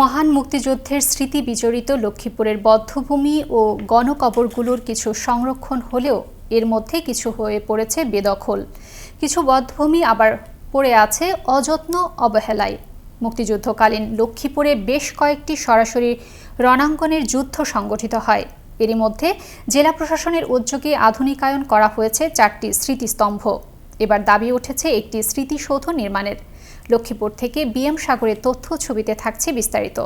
মহান মুক্তিযুদ্ধের স্মৃতি বিজড়িত লক্ষ্মীপুরের বদ্ধভূমি ও গণকবরগুলোর কিছু সংরক্ষণ হলেও এর মধ্যে কিছু হয়ে পড়েছে বেদখল। কিছু বদ্ধভূমি আবার পড়ে আছে অযত্ন অবহেলায়। মুক্তিযুদ্ধকালীন লক্ষ্মীপুরে বেশ কয়েকটি সরাসরি রণাঙ্গনের যুদ্ধ সংগঠিত হয়। এরই মধ্যে জেলা প্রশাসনের উদ্যোগে আধুনিকায়ন করা হয়েছে চারটি স্মৃতিস্তম্ভ। এবার দাবি উঠেছে একটি স্মৃতিসৌধ নির্মাণের। লক্ষ্মীপুর থেকে বিএম সাগরের তথ্য ছবিতে থাকছে বিস্তারিত।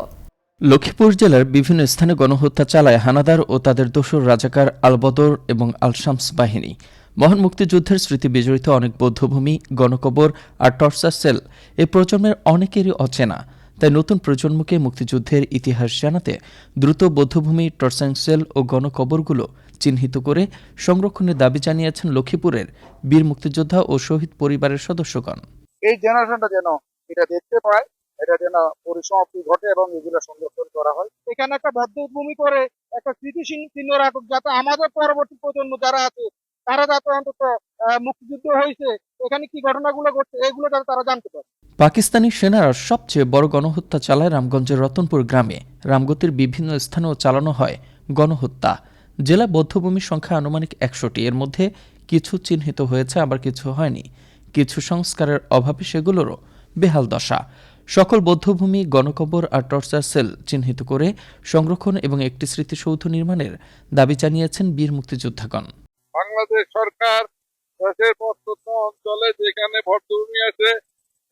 লক্ষ্মীপুর জেলার বিভিন্ন স্থানে গণহত্যা চালায় হানাদার ও তাদের দোসর রাজাকার আলবদর এবং আলশামস বাহিনী। মহান মুক্তিযুদ্ধের স্মৃতি বিজড়িত অনেক বৌদ্ধভূমি, গণকবর আর টর্চার সেল এ প্রজন্মের অনেকেরই অচেনা। তাই নতুন প্রজন্মকে মুক্তিযুদ্ধের ইতিহাস জানাতে দ্রুত বৌদ্ধভূমি, টর্চার সেল ও গণকবরগুলো চিহ্নিত করে সংরক্ষণের দাবি জানিয়েছেন লক্ষ্মীপুরের বীর মুক্তিযোদ্ধা ও শহীদ পরিবারের সদস্যগণ। এই জেনারেশনটা যেন এটা দেখতে পায় এটা যেন পরিসমাপ্তি ঘটে এবং এগুলো সংরক্ষণ করা হয়। এখানে একটা বদ্ধভূমি করে একটা স্মৃতি চিহ্ন- রাখুক যাতে আমাদের পরবর্তী প্রজন্ম যারা আছে তারা যাতে অন্তত মুক্তিযুদ্ধ হয়েছে এখানে কি ঘটনাগুলো ঘটছে এগুলো যাতে তারা জানতে পারে। পাকিস্তানি সেনারা সবচেয়ে বড় গণহত্যা চালায় রামগঞ্জের রতনপুর গ্রামে। রামগতির বিভিন্ন স্থানেও চালানো হয় গণহত্যা। জেলা বৌদ্ধভূমির সংখ্যা আনুমানিক একশোটি। এর মধ্যে কিছু চিহ্নিত হয়েছে, আবার কিছু হয়নি। কিছু সংস্কারের অভাবে সেগুলোরও বেহাল দশা। সকল বৌদ্ধভূমি, গণকবর আর টর্চার সেল চিহ্নিত করে সংরক্ষণ এবং একটি স্মৃতিসৌধ নির্মাণের দাবি জানিয়েছেন বীর মুক্তিযোদ্ধাগণ। বাংলাদেশ সরকার দেশের প্রত্যন্ত অঞ্চলে যেখানে ভটভূমি আছে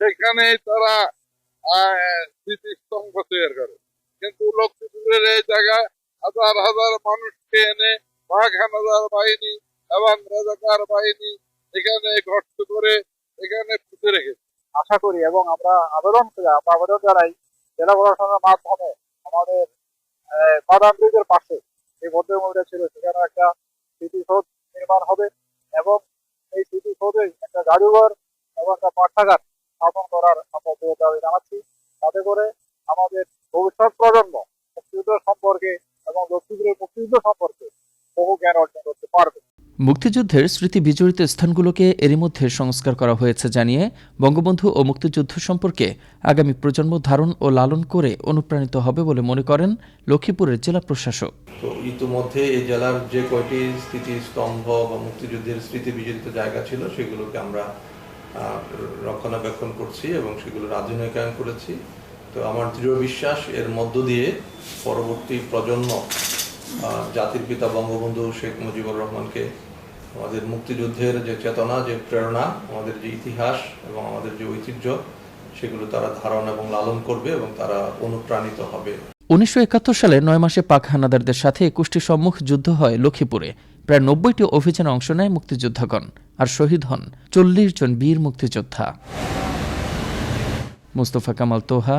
সেখানে তারা স্মৃতিস্তম্ভ তৈরি করে। কিন্তু এই জায়গায় হাজার হাজার মানুষকে এনে বাঘ হানাদার বাহিনী এবং রাজাকার বাহিনী এখানে গর্ত করে এখানে পুঁতে রেখেছে। আশা করি এবং আমরা আবেদন আমরা আবেদন জানাই জেলা প্রশাসনের মাধ্যমে আমাদের বাদাম ব্রিজের পাশে যে বদ্ধভূমিটা ছিল, সেখানে একটা স্মৃতিসৌধ নির্মাণ হবে এবং এই স্মৃতিসৌধে একটা জাদুঘর এবং একটা পাঠাগার স্থাপন করার আমরা দাবি জানাচ্ছি। তাতে করে আমাদের ভবিষ্যৎ প্রজন্ম মুক্তিযুদ্ধ সম্পর্কে এবং লক্ষ্মীপুরের মুক্তিযুদ্ধ সম্পর্কে বহু জ্ঞান অর্জন করতে পারবে মুক্তিযুদ্ধের স্মৃতি বিজড়িত স্থানগুলোকে এরই মধ্যে সংস্কার করা হয়েছে জানিয়ে বঙ্গবন্ধু ও মুক্তিযুদ্ধ সম্পর্কে আগামী প্রজন্ম ধারণ ও লালন করে অনুপ্রাণিত হবে বলে মনে করেন লক্ষ্মীপুরের জেলা প্রশাসক। তো ইতিমধ্যে এই জেলার যে কয়টি স্মৃতিস্তম্ভ বা মুক্তিযুদ্ধের স্মৃতি বিজড়িত জায়গা ছিল, সেগুলোকে আমরা রক্ষণাবেক্ষণ করছি এবং সেগুলোর আধুনিকায়ন করেছি। তো আমার দৃঢ় বিশ্বাস এর মধ্য দিয়ে পরবর্তী প্রজন্ম জাতির পিতা বঙ্গবন্ধু শেখ মুজিবুর রহমানকে আমাদের মুক্তিযুদ্ধের যে চেতনা, যে প্রেরণা, আমাদের যে ইতিহাস এবং আমাদের যে ঐতিহ্য, সেগুলো তারা ধারণ এবং লালন করবে এবং তারা অনুপ্রাণিত হবে। উনিশশো একাত্তর সালে নয় মাসে পাক হানাদারদের সাথে একুশটি সম্মুখ যুদ্ধ হয় লক্ষ্মীপুরে। প্রায় নব্বইটি অভিযানে অংশ নেয় মুক্তিযোদ্ধাগণ আর শহীদ হন চল্লিশ জন বীর মুক্তিযোদ্ধা। Mustafa Kamal Toha